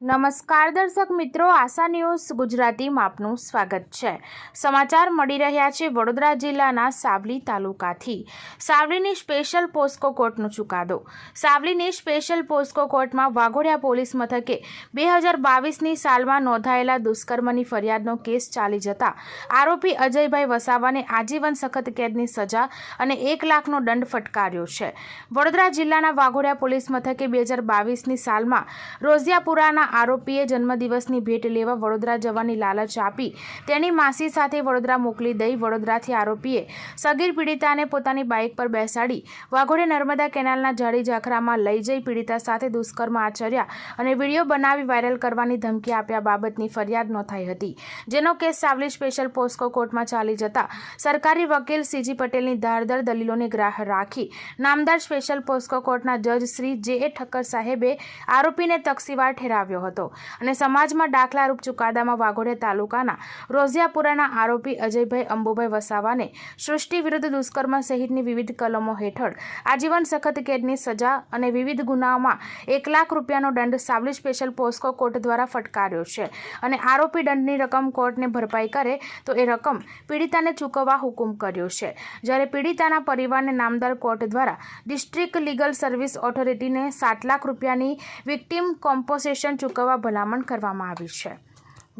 નમસ્કાર દર્શક મિત્રો, આશા ન્યૂઝ ગુજરાતીમાં આપનું સ્વાગત છે. સમાચાર મળી રહ્યા છે વડોદરા જિલ્લાના સાવલી તાલુકાથી. સાવલીની સ્પેશિયલ પોસ્કો કોર્ટનો ચુકાદો. સાવલીની સ્પેશિયલ પોસ્કો કોર્ટમાં વાઘોડિયા પોલીસ મથકે બે હજાર બાવીસની સાલમાં નોંધાયેલા દુષ્કર્મની ફરિયાદનો કેસ ચાલી જતા આરોપી અજયભાઈ વસાવાને આજીવન સખત કેદની સજા અને એક લાખનો દંડ ફટકાર્યો છે. વડોદરા જિલ્લાના વાઘોડિયા પોલીસ મથકે બે હજાર બાવીસની સાલમાં રોઝિયાપુરાના આરોપીએ જન્મદિવસની ભેટ લેવા વડોદરા જવાની લાલચ આપી. તેની માસી સાથે વડોદરા મોકલી દઈ વડોદરાથી આરોપીએ સગીર પીડિતાને પોતાની બાઇક પર બેસાડી વાઘોડે નર્મદા કેનાલના જાડી ઝાખરામાં લઈ જઈ પીડિતા સાથે દુષ્કર્મ આચર્યા અને વીડિયો બનાવી વાયરલ કરવાની ધમકી આપ્યા બાબતની ફરિયાદ નોંધાઈ હતી. જેનો કેસ સાવલી સ્પેશિયલ પોસ્કો કોર્ટમાં ચાલી જતા સરકારી વકીલ સીજી પટેલની ધારદાર દલીલોને ગ્રાહ રાખી નામદાર સ્પેશિયલ પોસ્કો કોર્ટના જજ શ્રી જે એ ઠક્કર સાહેબે આરોપીને તકસીવાર ઠેરાવ્યો. હતો અને સમાજમાં દાખલારૂપ ચુકાદામાં વાઘોડિયા તાલુકાના રોઝિયાપુરાના આરોપી અજયભાઈ અંબુભાઈ વસાવાને સૃષ્ટિ વિરુદ્ધ દુષ્કર્મ સહિતની વિવિધ કલમો હેઠળ આજીવન સખત કેદની સજા અને વિવિધ ગુનાઓમાં એક લાખ રૂપિયાનો દંડ સાવલી સ્પેશિયલ પોસ્કો કોર્ટ દ્વારા ફટકાર્યો છે. અને આરોપી દંડની રકમ કોર્ટને ભરપાઈ કરે તો એ રકમ પીડિતાને ચૂકવવા હુકુમ કર્યો છે. જ્યારે પીડિતાના પરિવારને નામદાર કોર્ટ દ્વારા ડિસ્ટ્રિક્ટ લીગલ સર્વિસ ઓથોરિટીને સાત લાખ રૂપિયાની વિક્ટીમ કોમ્પોસેશન ચૂકવવા ભલામણ કરવામાં આવી છે.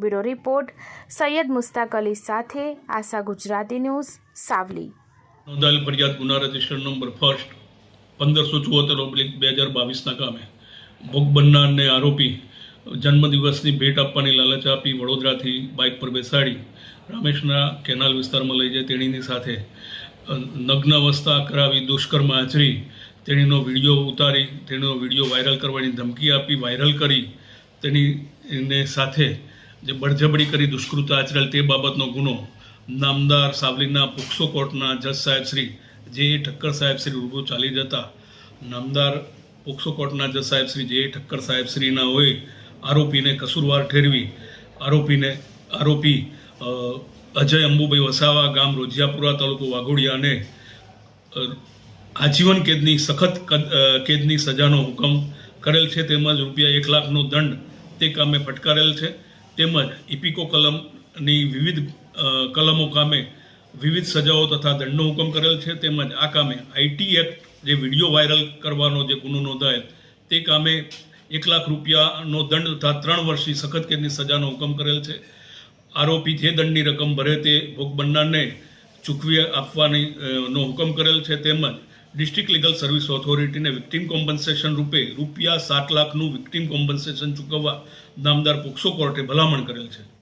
બ્યુરો રિપોર્ટ, સૈયદ મુસ્તાક અલી સાથે આશા ગુજરાતી ન્યૂઝ, સાવલી. નોંધાયેલ ફરિયાદ ગુના રજિસ્ટર નંબર ફર્સ્ટ પંદરસો ચુહોતેર ઓબ્લિક બે હજાર બાવીસના કામે. ભોગ બનનારને આરોપી જન્મદિવસની ભેટ આપવાની લાલચ આપી વડોદરાથી બાઇક પર બેસાડી રામેશના કેનાલ વિસ્તારમાં લઈ જાય તેણીની સાથે નગ્ન અવસ્થા કરાવી દુષ્કર્મ આચરી. તેણીનો વીડિયો ઉતારી, તેણીનો વીડિયો વાયરલ કરવાની ધમકી આપી, વાયરલ કરી તેની સાથે જે બળજબડી કરી દુષ્કૃત આચરેલ તે બાબતનો ગુનો નામદાર સાવલીના પોક્સો કોર્ટના જજ સાહેબ શ્રી જે એ ઠક્કર સાહેબ શ્રી રૂબરૂ ચાલી જતા નામદાર પોક્સો કોર્ટના જજ સાહેબ શ્રી જે એ ઠક્કર સાહેબ શ્રીના હોય આરોપીને કસૂરવાર ઠેરવી આરોપીને આરોપી અજય અંબુભાઈ વસાવા ગામ રોજિયાપુરા તાલુકો વાઘોડિયાને આજીવન કેદની સખત કદ- કેદની સજાનો હુકમ કરેલ છે તેમજ રૂપિયા એક લાખનો દંડ તે કામે ફટકારેલ છે. તેમજ ઇપિકો કલમની વિવિધ કલમો કામે વિવિધ સજાઓ તથા દંડનો હુકમ કરેલ છે. તેમજ આ કામે આઈટી એક્ટ જે વીડિયો વાયરલ કરવાનો જે ગુનો નોંધાયેલ તે કામે એક લાખ રૂપિયાનો દંડ તથા ત્રણ વર્ષની સખત કેદની સજાનો હુકમ કરેલ છે. આરોપી જે દંડની રકમ ભરે તે ભોગ બનનારને ચૂકવી આપવાની નો હુકમ કરેલ છે. તેમજ ડિસ્ટ્રિક્ટ લીગલ સર્વિસ ઓથોરિટીને વિક્ટીમ કોમ્પન્સેશન રૂપે રૂપિયા સાત લાખનું વિક્ટીમ કોમ્પન્સેશન ચૂકવવા નામદાર પોક્સો કોર્ટે ભલામણ કરેલ છે.